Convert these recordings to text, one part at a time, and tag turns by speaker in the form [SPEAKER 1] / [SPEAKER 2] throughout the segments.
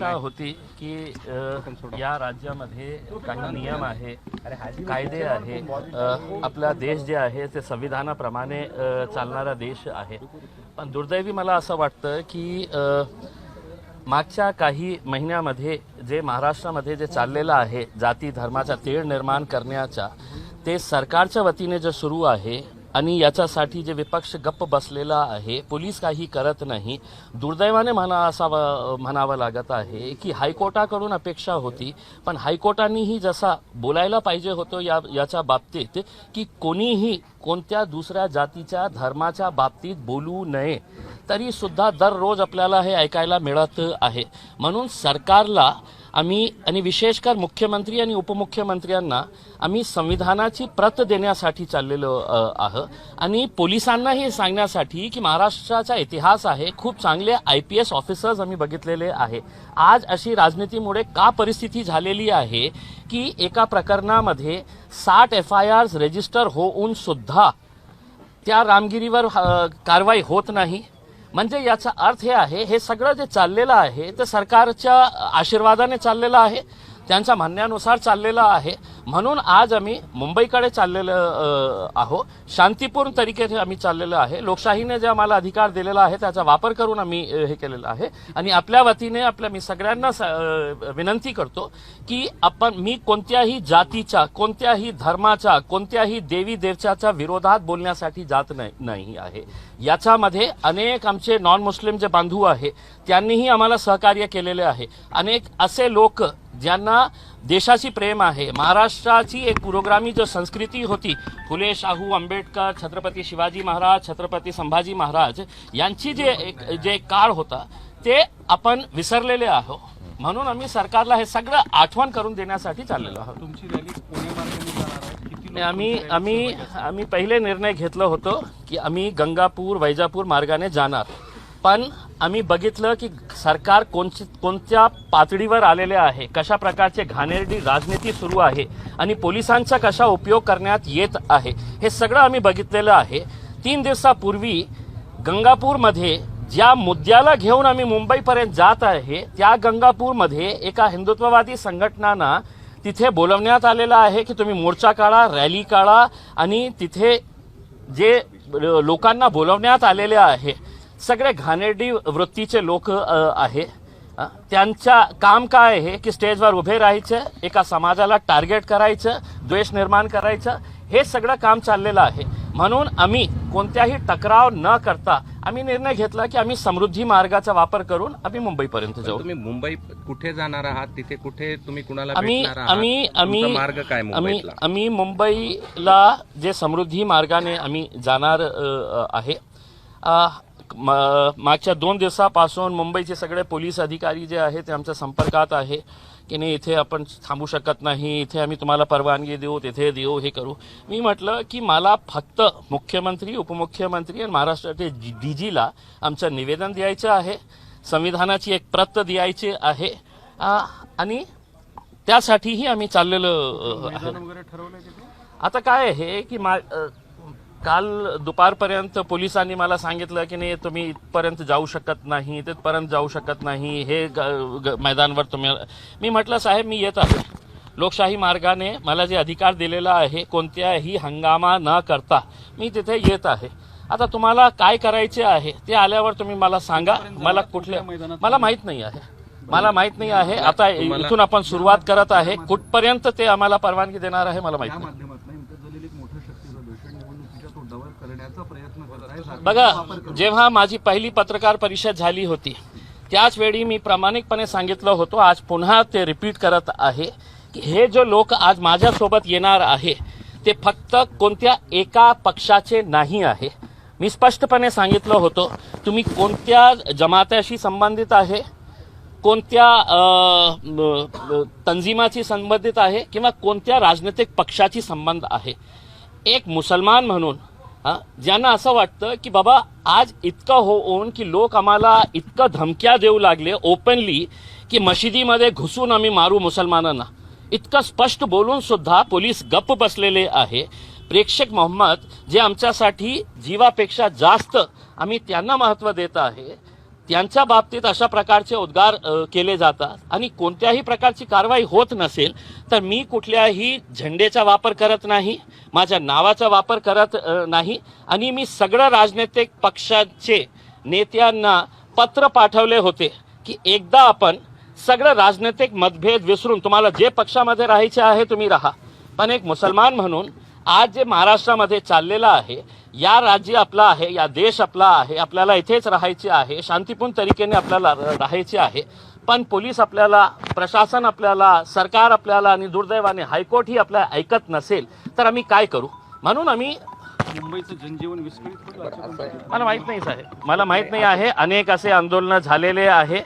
[SPEAKER 1] अपेक्षा होती की या राज्यामध्ये काही नियम आहे कायदे आहे आपला देश जे आहे ते संविधानाप्रमाणे चालणारा देश आहे. पण दुर्दैवी मला असं वाटतं की मागच्या काही महिन्यामध्ये जे महाराष्ट्रामध्ये जे चाललेलं आहे जाती धर्माचा तेढ निर्माण करण्याचा ते सरकारच्या वतीने जे सुरू आहे आणि याच्यासाठी जे विपक्ष गप्प बसलेला आहे पोलीस काही करत नाही. दुर्दैवाने म्हणा असावं म्हणावं लागत आहे की हायकोर्टाकडून अपेक्षा होती पण हायकोर्टानेही जसा बोलायला पाहिजे होतो या याच्या बाबतीत की कोणीही कोणत्या दुसऱ्या जातीच्या धर्माच्या बाबतीत बोलू नये तरीसुद्धा दररोज आपल्याला हे ऐकायला मिळत आहे. म्हणून सरकारला आम्ही आणि विशेषकर मुख्यमंत्री आणि उपमुख्यमंत्र्यांना आम्ही संविधानाची प्रत देण्यासाठी चाललेलो आहोत आणि पोलिसांना हे सांगण्यासाठी की महाराष्ट्राचा इतिहास आहे खूप चांगले आय पी एस ऑफिसर्स आम्ही बघितलेले आहे. आज अशी राजनीतीमुळे का परिस्थिती झालेली आहे की एका प्रकरणामध्ये साठ एफ आय आर्स रजिस्टर होऊन सुद्धा त्या रामगिरीवर कारवाई होत नाही? म्हणजे याचा अर्थ हे आहे हे सगळं जे चाललेलं आहे ते सरकारच्या आशीर्वादाने चाललेलं आहे त्यांच्या म्हणण्यानुसार चाललेलं आहे. म्हणून आज आम्ही मुंबईकडे चाललेलं आहो शांतीपूर्ण तरीकेने आम्ही चाललेलं आहे. लोकशाहीने जे आम्हाला अधिकार दिलेला आहे त्याचा वापर करून आम्ही हे केलेलं आहे. आणि आपल्या वतीने आपल्या मी सगळ्यांना स- विनंती करतो की आपण मी कोणत्याही जातीच्या कोणत्याही धर्माच्या कोणत्याही देवी देवच्याच्या विरोधात बोलण्यासाठी जात नाही नाही आहे. याच्यामध्ये अनेक आमचे नॉन मुस्लिम जे बांधव आहे त्यांनीही आम्हाला सहकार्य केलेले आहे. अनेक असे लोक ज्यांना देशाची प्रेम आहे. महाराष्ट्राची एक पुरोगामी जो संस्कृती होती फुले शाहू आंबेडकर छत्रपती शिवाजी महाराज छत्रपती संभाजी महाराज यांची जे एक जे काळ होता ते आपण विसरलेले आहोत. म्हणून आम्ही सरकारला हे सगळं आठवण करून देण्यासाठी चाललेलो आहोत.
[SPEAKER 2] तुमची रॅली आहे.
[SPEAKER 1] आम्ही आम्ही आम्ही पहिले निर्णय घेतला होतो की आम्ही गंगापूर वैजापूर मार्गाने जाणार. पण आम्ही बघितलं की सरकार कोणची कोणत्या पातळीवर आलेले आहे कशा प्रकारचे घाणेरडी राजनीती सुरू आहे आणि पोलिसांचा कशा उपयोग करण्यात येत आहे हे सगळं आम्ही बघितलेलं आहे. तीन दिवसापूर्वी गंगापूरमध्ये ज्या मुद्द्याला घेऊन आम्ही मुंबईपर्यंत जात आहे त्या गंगापूरमध्ये एका हिंदुत्ववादी संघटनांना तिथे बोलवण्यात आलेलं आहे की तुम्ही मोर्चा काढा रॅली काढा आणि तिथे जे लोकांना बोलवण्यात आलेले आहे सगळे घाणेरडी वृत्तीचे लोक आहे. त्यांच्या काम काय आहे? की स्टेजवर उभे राहायचं एका समाजाला टार्गेट करायचं द्वेष निर्माण करायचं हे सगळं काम चाललेलं आहे. म्हणून आम्ही कोणत्याही टकराव न करता आम्ही निर्णय घेतला की आम्ही समृद्धी मार्गाचा वापर करून आम्ही मुंबईपर्यंत जाऊ.
[SPEAKER 3] तुम्ही मुंबई कुठे जाणार आहात? तिथे कुठे तुम्ही कुणाला
[SPEAKER 1] आम्ही आम्ही आम्ही
[SPEAKER 3] मार्ग काय
[SPEAKER 1] आम्ही आम्ही मुंबईला जे समृद्धी मार्गाने आम्ही जाणार आहे मागच्या दोन दिवसापासून मुंबईचे सगळे पोलीस अधिकारी जे आहे ते आमच्या संपर्कात आहे की नाही इथे आपण थांबू शकत नाही इथे आम्ही तुम्हाला परवानगी देऊ तिथे देऊ हे करू. मी म्हटलं की मला फक्त मुख्यमंत्री उपमुख्यमंत्री आणि महाराष्ट्राचे डी जीला आमचं निवेदन द्यायचं आहे संविधानाची एक प्रत द्यायची आहे आणि त्यासाठीही आम्ही चाललेलो आता काय आहे की मा काल दुपारपर्यंत पोलिसांनी मला सांगितलं की नाही तुम्ही इथपर्यंत जाऊ शकत नाही तिथपर्यंत जाऊ शकत नाही हे ग- ग- मैदानवर तुम्ही मी म्हटलं साहेब मी येत आहे. लोकशाही मार्गाने मला जे अधिकार दिलेला आहे कोणत्याही हंगामा न करता मी तिथे येत आहे. आता तुम्हाला काय करायचे आहे ते आल्यावर तुम्ही मला सांगा. मला कुठल्या मला माहीत नाही आहे. मला माहीत नाही आहे. आता इथून आपण सुरुवात करत आहे. कुठपर्यंत ते आम्हाला परवानगी देणार आहे मला माहीत नाही
[SPEAKER 2] माध्यमातून इम्तियाज जलील एक मोठं शक्ती प्रदर्शन निवडणुकीच्या तोंडावर करण्याचा प्रयत्न करत आहे
[SPEAKER 1] बघा जेव्हा माझी पहिली पत्रकार परिषद झाली होती त्याच वेळी मी प्रामाणिकपणे सांगितलं होतं आज पुन्हा ते रिपीट करत आहे की हे जो लोक आज माझ्यासोबत येणार आहे ते फक्त कोणत्या एका पक्षाचे नाही आहे. मी स्पष्टपणे सांगितलं होतं तुम्ही कोणत्या जमात्याशी संबंधित आहे कोणत्या तंजिमाशी तंजिमाची संबंधित आहे किंवा कोणत्या राजनैतिक पक्षाची संबंध आहे. एक मुसलमान म्हणून ज्यांना असं वाटतं की बाबा आज इतकं होऊन की लोक आम्हाला इतकं धमक्या देऊ लागले ओपनली की मशिदीमध्ये घुसून आम्ही मारू मुसलमानांना. इतकं स्पष्ट बोलून सुद्धा पोलीस गप्प बसलेले आहे. प्रेक्षक मोहम्मद जे आमच्यासाठी जीवापेक्षा जास्त आम्ही त्यांना महत्त्व देत आहे त्यांच्या बाबतीत अशा प्रकारचे उद्गार केले जातात. आणि कोणत्याही प्रकारची कारवाई होत नसेल तर मी कुठल्याही झेंडेचा वापर करत नाही माझ्या नावाचा वापर करत नाही. आणि मी सगळं राजनैतिक पक्षाचे नेत्यांना पत्र पाठवले होते की एकदा आपण सगळं राजनैतिक मतभेद विसरून तुम्हाला जे पक्षामध्ये राहायचे आहे तुम्ही राहा. पण एक मुसलमान म्हणून आज जे महाराष्ट्रामध्ये चाललेलं आहे या राज्य आपला आहे या देश आपला आहे आपल्याला इथेच राहायचे आहे शांतिपूर्ण तरीकेने आपल्याला राहायचे आहे. पण पोलीस आपल्याला प्रशासन आपल्याला सरकार आपल्याला आणि दुर्दैवाने हायकोर्ट ही आपल्याला ऐकत नसेल तर आम्ही काय करू? म्हणून आम्ही
[SPEAKER 2] मुंबईचं जनजीवन विस्कळीत
[SPEAKER 1] मला माहीत नाही साहेब. मला माहीत नाही आहे. अनेक असे आंदोलनं झालेले आहे.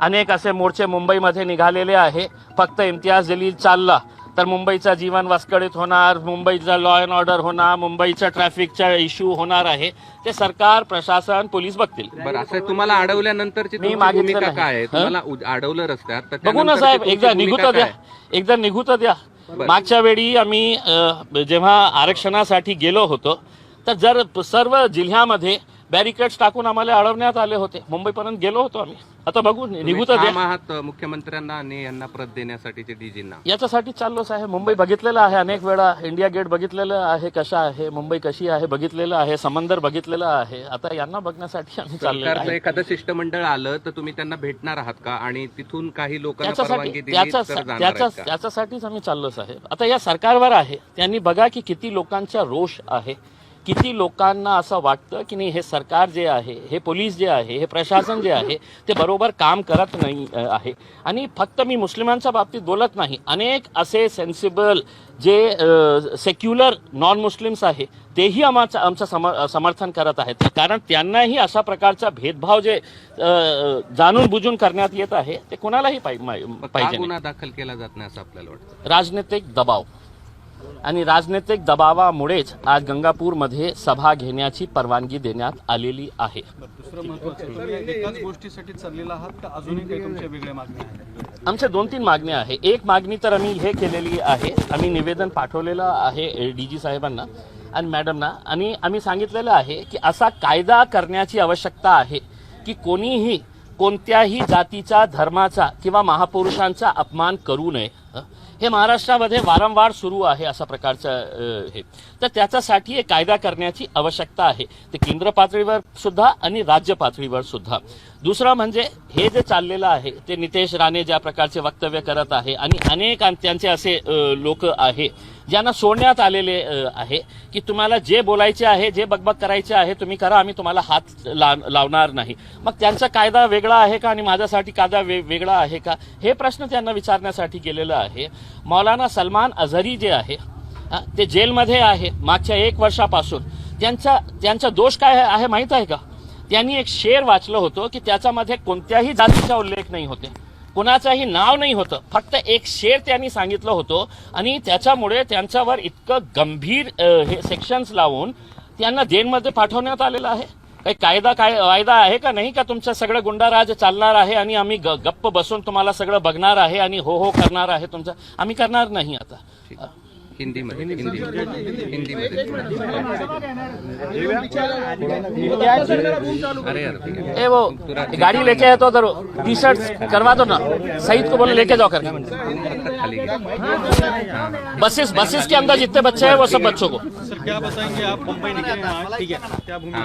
[SPEAKER 1] अनेक असे मोर्चे मुंबईमध्ये निघालेले आहे. फक्त इम्तियाज जलील चालला. तर मुंबईचं जीवन विस्कळीत होणार मुंबईचा लॉ अँड ऑर्डर होणार मुंबईचा ट्रॅफिकचा इश्यू होणार आहे ते सरकार प्रशासन पोलीस बघतील
[SPEAKER 3] बरं असं तुम्हाला अडवल्यानंतरची
[SPEAKER 1] मी मागितलं
[SPEAKER 3] भूमिका
[SPEAKER 1] नाही.
[SPEAKER 3] काय आहे
[SPEAKER 1] हं?
[SPEAKER 3] तुम्हाला अडवलं रस्त्यात तर
[SPEAKER 1] बघू ना
[SPEAKER 3] त्यानंतरची
[SPEAKER 1] साहेब
[SPEAKER 3] तुमची
[SPEAKER 1] एकदा निघू
[SPEAKER 3] भूमिका
[SPEAKER 1] तर द्या? एकदा निघू तर द्या मागच्या वेळी आम्ही अ, जेव्हा आरक्षणासाठी गेलो होतो तर जर सर्व जिल्ह्यामध्ये बॅरिकेड्स टाकून आम्हाला अडवण्यात आले होते. मुंबईपर्यंत गेलो होतो आम्ही. आता बघू निघू तर
[SPEAKER 3] आहात मुख्यमंत्र्यांना आणि यांना प्रत देण्यासाठीचे डीजींना?
[SPEAKER 1] याच्यासाठी चाललो आहे मुंबई बघितलेलं आहे. अनेक वेळा इंडिया गेट बघितलेलं आहे कशा आहे मुंबई कशी आहे बघितलेलं आहे समंदर बघितलेलं आहे. आता यांना बघण्यासाठी आम्ही आहे.
[SPEAKER 3] एखादं शिष्टमंडळ आलं तर तुम्ही त्यांना भेटणार आहात का? आणि तिथून काही लोकांना
[SPEAKER 1] त्याच्यासाठी
[SPEAKER 3] परवानगी दिली
[SPEAKER 1] त्याच्या
[SPEAKER 3] तर जाणार
[SPEAKER 1] त्याच्या
[SPEAKER 3] आहेत का?
[SPEAKER 1] त्याच्यासाठीच आम्ही चाललो साहेब. आता या सरकारवर आहे. त्यांनी बघा की किती लोकांचा रोष आहे. किती लोकांना असं वाटतं की नाही हे सरकार जे आहे हे पोलीस जे आहे हे प्रशासन जे आहे ते बरोबर काम करत नाही आहे. आणि फक्त मी मुस्लिमांच्या बाबतीत बोलत नाही. अनेक असे सेन्सिबल जे सेक्युलर नॉन मुस्लिम्स आहे तेही आमचं आमचं सम समर्थन करत आहेत. कारण त्यांनाही अशा प्रकारचा भेदभाव जे जाणून बुजून करण्यात येत आहे ते कोणालाही पाहिजे.
[SPEAKER 3] गुन्हा दाखल केला जात नाही असं आपल्याला वाटतं?
[SPEAKER 1] राजनैतिक दबाव. आणि राजनैतिक दबावामुळेच आज गंगापूरमध्ये सभा घेण्याची परवानगी देण्यात आलेली आहे. आमच्या दोन तीन मागण्या आहे एक मागणी तर आम्ही हे केलेली आहे. आम्ही निवेदन पाठवलेलं आहे डी जी साहेबांना आणि मॅडमना. आणि आम्ही सांगितलेलं आहे की असा कायदा करण्याची आवश्यकता आहे की कोणीही कोणत्याही जातीचा धर्माचा किंवा महापुरुषांचा अपमान करू नये. हे? महाराष्ट्रामध्ये वारंवार सुरू आहे अशा प्रकारचं हे. तर त्याच्यासाठी एक कायदा करण्याची आवश्यकता आहे. ते केंद्र पातळीवर सुद्धा आणि राज्य पातळीवर सुद्धा. दुसरं म्हणजे हे जे चाललेलं आहे ते नितेश राणे ज्या प्रकारचे वक्तव्य करत आहे आणि अनेक त्यांचे असे लोक आहे ज्यांना सोडण्यात आलेले आहे की तुम्हाला जे बोलायचे आहे जे बकबक करायचे आहे तुम्ही करा आम्ही तुम्हाला हात ला- लावणार नाही. मग त्यांचा कायदा वेगळा आहे का आणि माझ्यासाठी कायदा वे वेगळा आहे का? हे प्रश्न त्यांना विचारण्यासाठी गेलेलं आहे. मौलाना सलमान अझरी जे आहे ते जेलमध्ये आहे मागच्या एक वर्षापासून. त्यांचा त्यांचा दोष काय आहे माहीत आहे का? त्यांनी एक शेर वाचलं होतं की त्याच्यामध्ये कोणत्याही जातीचा उल्लेख नाही होते. कुणाचंही नाव नाही होतं. फक्त एक शेर त्यांनी सांगितलं होतं आणि त्याच्यामुळे त्यांच्यावर इतकं गंभीर हे सेक्शन्स लावून त्यांना जेलमध्ये पाठवण्यात आलेलं आहे. काही कायदा काय कायदा आहे का नाही का तुमचं सगळं गुंडाराज चालणार आहे आणि आम्ही ग- गप्प बसून तुम्हाला सगळं बघणार आहे आणि हो हो करणार आहे तुमचं? आम्ही करणार नाही आता.
[SPEAKER 3] हिंदीमध्ये हिंदी हिंदीमध्ये अरे यार
[SPEAKER 1] ए वो गाड़ी लेके आए तो उधर टी शर्ट करवा दो ना सईद को बोलो लेके जाओ करके। बसेस बसेस के अंदर जितने बच्चे हैं वो सब बच्चों को।
[SPEAKER 2] सर क्या बताएँगे आप? मुंबई निकले हैं ठीक है? क्या भूमिका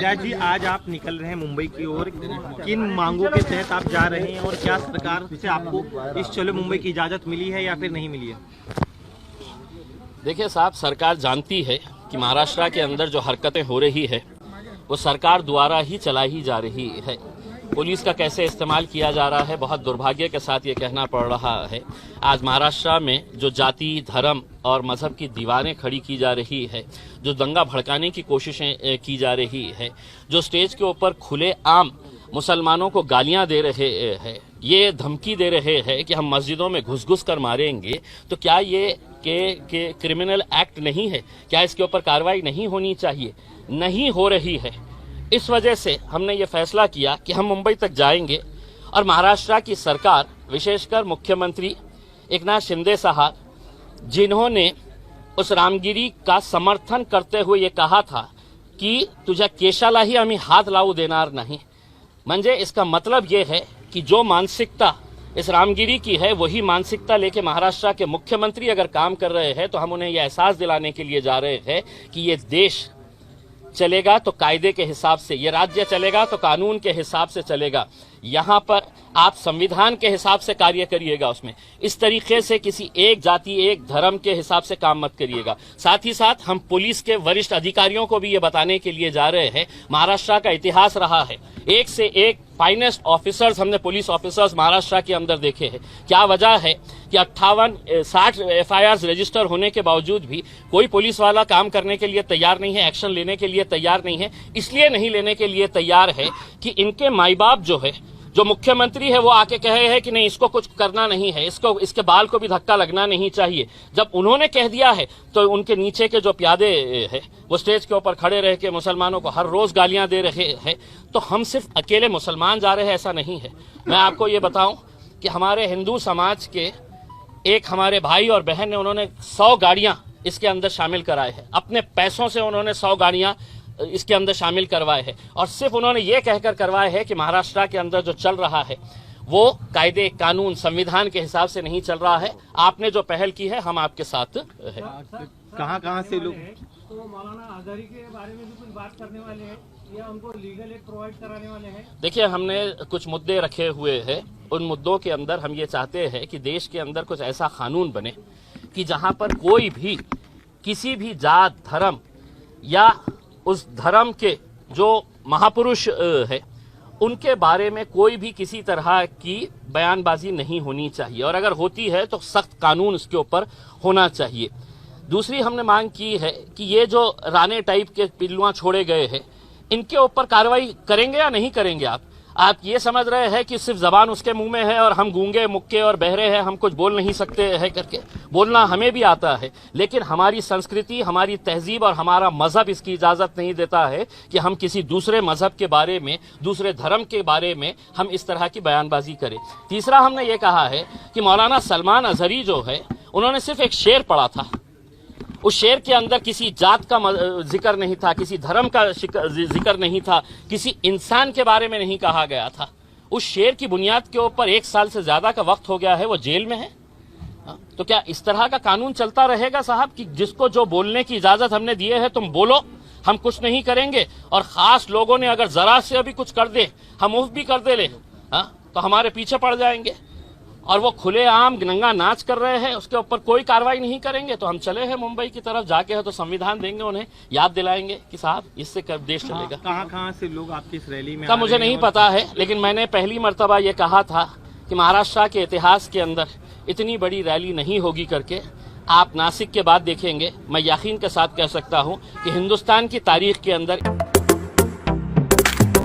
[SPEAKER 2] है।
[SPEAKER 4] जी आज आप निकल रहे हैं मुंबई की ओर। किन मांगों के तहत आप जा रहे हैं और क्या सरकार से आपको इस चलो मुंबई की इजाज़त मिली है या फिर नहीं मिली है?
[SPEAKER 1] देखिए साहब, सरकार जानती है कि महाराष्ट्र के अंदर जो हरकतें हो रही है, वो सरकार द्वारा ही चलाई जा रही है। पुलिस का कैसे इस्तेमाल किया जा रहा है, बहुत दुर्भाग्य के साथ ये कहना पड़ रहा है। आज महाराष्ट्र में जो जाति, धर्म और मज़हब की दीवारें खड़ी की जा रही है, जो दंगा भड़काने की कोशिशें की जा रही है, जो स्टेज के ऊपर खुले आम मुसलमानों को गालियाँ दे रहे हैं, ये धमकी दे रहे हैं कि हम मस्जिदों में घुस घुस कर मारेंगे तो क्या ये के, के क्रिमिनल एक्ट नहीं है क्या इसके ऊपर कार्रवाई नहीं होनी चाहिए? नहीं हो रही है। इस वजह से हमने ये फैसला किया कि हम मुंबई तक जाएँगे और महाराष्ट्र की सरकार विशेषकर मुख्यमंत्री एकनाथ शिंदे साहब जिन्होंने उस रामगिरी का समर्थन करते हुए ये कहा था कि की तुझ्या केशालाही आम्ही हात लावू देणार नाही। म्हणजे इसका मतलब ये है कि जो मानसिकता इस रामगिरी की है वही मानसिकता लेके महाराष्ट्र के मुख्यमंत्री अगर काम कर रहे हैं तो हम उन्हें यह एहसास दिलाने के लिए जा रहे हैं कि ये देश चलेगा तो कायदे के हिसाब से, ये राज्य चलेगा तो कानून के हिसाब से चलेगा। यहाँ पर आप संविधान के हिसाब से कार्य करिएगा उसमें। इस तरीके से किसी एक जाति, एक धर्म के हिसाब से काम मत करिएगा। साथ ही साथ हम पुलिस के वरिष्ठ अधिकारियों को भी ये बताने के लिए जा रहे हैं, महाराष्ट्र का इतिहास रहा है। एक से एक फाइनेस्ट ऑफिसर्स हमने पुलिस ऑफिसर्स महाराष्ट्र के अंदर देखे हैं। क्या वजह है? कि अट्ठावन साठ एफ़ रजिस्टर होने के बावजूद भी कोई पुलिस वाला काम करने के लिए तैयार नहीं है, एक्शन लेने के लिए तैयार नहीं है, इसलिए नहीं लेने के लिए तैयार है कि इनके माई बाप जो है, जो मुख्यमंत्री है, वो आके कहे हैं कि नहीं, इसको कुछ करना नहीं है, इसको, इसके बाल को भी धक्का लगना नहीं चाहिए। जब उन्होंने कह दिया है तो उनके नीचे के जो प्यादे हैं, वो स्टेज के ऊपर खड़े रह के मुसलमानों को हर रोज गालियाँ दे रहे हैं तो हम सिर्फ़ अकेले मुसलमान जा रहे हैं, ऐसा नहीं है। मैं आपको ये बताऊँ कि हमारे हिंदू समाज के एक हमारे भाई और बहन ने उन्होंने सौ गाड़ियाँ इसके अंदर शामिल कराए हैं। अपने पैसों से उन्होंने सौ गाड़ियाँ इसके अंदर शामिल करवाए हैं। और सिर्फ़ उन्होंने ये कहकर करवाए हैं कि महाराष्ट्र के अंदर जो चल रहा है वो कायदे कानून संविधान के हिसाब से नहीं चल रहा है। आपने जो पहल की है हम आपके साथ है।
[SPEAKER 4] कहाँ कहाँ से लोग
[SPEAKER 5] तो मौलाना आजारी के बारे में भी कुछ बात करने वाले हैं।
[SPEAKER 1] देखिए, हमने कुछ मुद्दे रखे हुए हैं। उन मुद्दों के अंदर हम ये चाहते हैं कि देश के अंदर कुछ ऐसा कानून बने कि जहाँ पर कोई भी, किसी भी जात, धर्म या उस धर्म के जो महापुरुष है, उनके बारे में कोई भी किसी तरह की बयानबाजी नहीं होनी चाहिए। और अगर होती है तो सख्त कानून उसके ऊपर होना चाहिए। दूसरी हमने मांग की है कि ये जो राणे टाइप के पिल्लुआ छोड़े गए हैं इनके ऊपर कार्रवाई करेंगे या नहीं करेंगे आप? आप ये समझ रहे हैं कि सिर्फ़ जबान उसके मुँह में है और हम गूँगे, मुक्के और बहरे हैं, हम कुछ बोल नहीं सकते हैं करके। बोलना हमें भी आता है, लेकिन हमारी संस्कृति, हमारी तहजीब और हमारा मज़हब इसकी इजाज़त नहीं देता है कि हम किसी दूसरे मज़हब के बारे में, दूसरे धर्म के बारे में हम इस तरह की बयानबाजी करें। तीसरा हमने ये कहा है कि मौलाना सलमान अजहरी जो है, उन्होंने सिर्फ़ एक शेर पढ़ा था। उस शेर के अंदर किसी जात का ज़िक्र नहीं था किसी धर्म का ज़िक्र नहीं था किसी इंसान के बारे में नहीं कहा गया था। उस शेर की बुनियाद के ऊपर एक साल से ज़्यादा का वक्त हो गया है वो जेल में है। हाँ, तो क्या इस तरह का कानून चलता रहेगा साहब कि जिसको जो बोलने की इजाज़त हमने दिए है तुम बोलो हम कुछ नहीं करेंगे और खास लोगों ने अगर जरा से अभी कुछ कर दे हम उफ भी कर दे ले। हाँ, तो हमारे पीछे पड़ जाएँगे। और वो खुलेआम नंगा नाच कर रहे हैं उसके ऊपर कोई कार्रवाई नहीं करेंगे तो हम चले हैं मुंबई की तरफ़ जाके है तो संविधान देंगे उन्हें याद दिलाएँगे कि साहब इससे कब देश चलेगा।
[SPEAKER 4] कहाँ कहाँ से लोग आपकी इस रैली में
[SPEAKER 1] का मुझे नहीं पता है लेकिन मैंने पहली मर्तबा ये कहा था कि महाराष्ट्र के इतिहास के अंदर इतनी बड़ी रैली नहीं होगी करके आप नासिक के बाद देखेंगे मैं यकीन के साथ कह सकता हूँ कि हिंदुस्तान की तारीख के अंदर